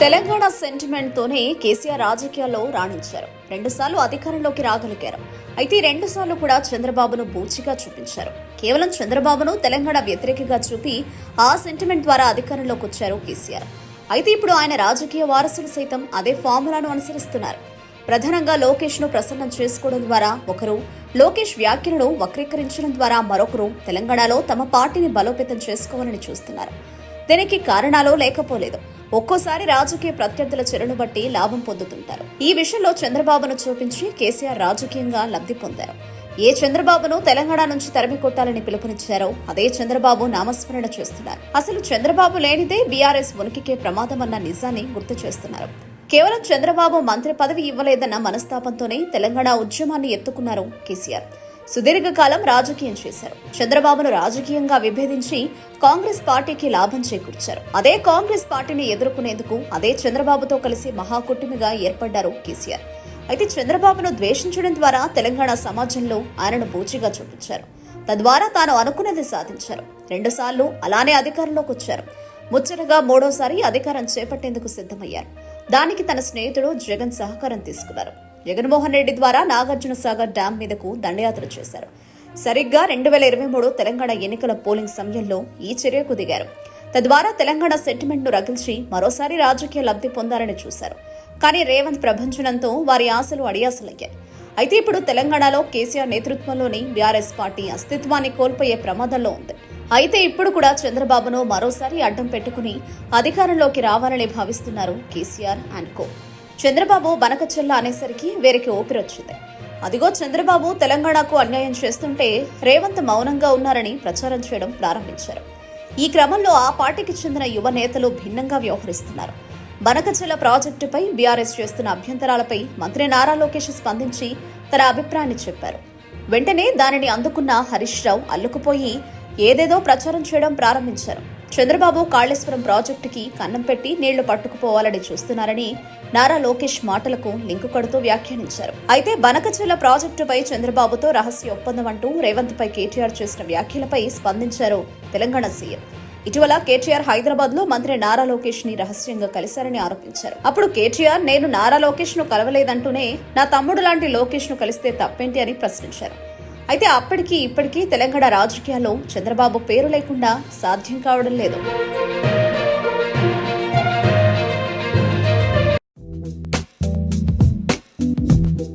Sentiment తోనే కేసీఆర్ రాజకీయాల్లో రాణించారు. రెండుసార్లు అధికారంలోకి రాగలిగారు. అయితే రెండు సార్లు కూడా చంద్రబాబును బూచిగా చూపించారు. కేవలం చంద్రబాబును తెలంగాణ వ్యతిరేకగా చూపి ఆ సెంటిమెంట్ ద్వారా అధికారంలోకి వచ్చారు కేసీఆర్. అయితే ఇప్పుడు ఆయన రాజకీయ వారసులు సైతం అదే ఫార్ములాను అనుసరిస్తున్నారు. ప్రధానంగా లోకేష్ను ప్రసన్నం చేసుకోవడం ద్వారా ఒకరు లోకేష్ వ్యాఖ్యలను వక్రీకరించడం ద్వారా మరొకరు తెలంగాణలో తమ పార్టీని బలోపేతం చేసుకోవాలని చూస్తున్నారు. దీనికి కారణాలు లేకపోలేదు. ఒక్కోసారి రాజకీయ ప్రత్యర్థుల చెరును బట్టి లాభం పొందుతుంటారు. ఈ విషయంలో చంద్రబాబును చూపించి కేసీఆర్ రాజకీయంగా లబ్ధి పొందారు. ఏ చంద్రబాబును తెలంగాణ నుంచి తరిమి కొట్టాలని పిలుపునిచ్చారో అదే చంద్రబాబు నామస్మరణ చేస్తున్నారు. అసలు చంద్రబాబు లేనిదే బీఆర్ఎస్ ఉనికికే ప్రమాదమన్న నిజాన్ని గుర్తు చేస్తున్నారు. కేవలం చంద్రబాబు మంత్రి పదవి ఇవ్వలేదన్న మనస్తాపంతోనే తెలంగాణ ఉద్యమాన్ని ఎత్తుకున్నారు కేసీఆర్. సుదీర్ఘకాలం రాజకీయం చేశారు. చంద్రబాబును రాజకీయంగా విభేదించి కాంగ్రెస్ పార్టీకి లాభం చేకూర్చారు. అదే కాంగ్రెస్ పార్టీని ఎదుర్కొనేందుకు అదే చంద్రబాబుతో కలిసి మహాకుటుంబిగా ఏర్పడ్డారు కేసీఆర్. అయితే చంద్రబాబును ద్వేషించడం ద్వారా తెలంగాణ సమాజంలో ఆయనను బూచిగా చూపించారు. తద్వారా తాను అనుకున్నది సాధించారు. రెండుసార్లు అలానే అధికారంలోకి వచ్చారు. ముచ్చటగా మూడోసారి అధికారం చేపట్టేందుకు సిద్ధమయ్యారు. దానికి తన స్నేహితుడు జగన్ సహకారం తీసుకున్నారు. జగన్మోహన్ రెడ్డి ద్వారా నాగార్జున సాగర్ డ్యాం మీదకు దండయాత్ర చేశారు. సరిగ్గా రెండు వేల ఇరవై మూడు తెలంగాణ ఎన్నికల పోలింగ్ సమయంలో ఈ చర్యకు దిగారు. తద్వారా తెలంగాణ సెంటిమెంట్ను రగిల్చి మరోసారి రాజకీయ లబ్ధి పొందాలని చూశారు. కానీ రేవంత్ ప్రభంజనంతో వారి ఆశలు అడియాసలయ్యాయి. అయితే ఇప్పుడు తెలంగాణలో కేసీఆర్ నేతృత్వంలోని బీఆర్ఎస్ పార్టీ అస్తిత్వాన్ని కోల్పోయే ప్రమాదంలో ఉంది. అయితే ఇప్పుడు కూడా చంద్రబాబును మరోసారి అడ్డం పెట్టుకుని అధికారంలోకి రావాలని భావిస్తున్నారు KCR and co. Chandrababu Banakacherla అనేసరికి వీరికి ఊపిరొచ్చింది అదిగో చంద్రబాబు తెలంగాణకు అన్యాయం చేస్తుంటే రేవంత్ మౌనంగా ఉన్నారని ప్రచారం చేయడం ప్రారంభించారు. ఈ క్రమంలో ఆ పార్టీకి చెందిన యువ నేతలు భిన్నంగా వ్యవహరిస్తున్నారు. బనకచెల్ల ప్రాజెక్టుపై బీఆర్ఎస్ చేస్తున్న అభ్యంతరాలపై మంత్రి నారా లోకేష్ స్పందించి తన అభిప్రాయాన్ని చెప్పారు. వెంటనే దానిని అందుకున్న హరీష్ రావు అల్లుకుపోయి ఏదేదో ప్రచారం చేయడం ప్రారంభించారు. చంద్రబాబు కాళేశ్వరం ప్రాజెక్టుకి కన్నం పెట్టి నీళ్ళు పట్టుకుపోవాలని చూస్తున్నారని నారా లోకేష్ మాటలకు లింకు కడుతూ వ్యాఖ్యానించారు. అయితే బనకచెల్ల ప్రాజెక్టుపై చంద్రబాబుతో రహస్య ఒప్పందం అంటూ రేవంత్ పై కేటీఆర్ చేసిన వ్యాఖ్యలపై స్పందించారు తెలంగాణ సీఎం. ఇటీవల కేటీఆర్ హైదరాబాద్లో మంత్రి నారా లోకేష్ని రహస్యంగా కలిశారని ఆరోపించారు. అప్పుడు కేటీఆర్ నేను నారా లోకేష్ను కలవలేదంటూనే నా తమ్ముడు లాంటి లోకేష్ను కలిస్తే తప్పేంటి? అని ప్రశ్నించారు. అయితే అప్పటికీ ఇప్పటికీ తెలంగాణ రాజకీయాల్లో చంద్రబాబు పేరు లేకుండా సాధ్యం కావడం లేదు.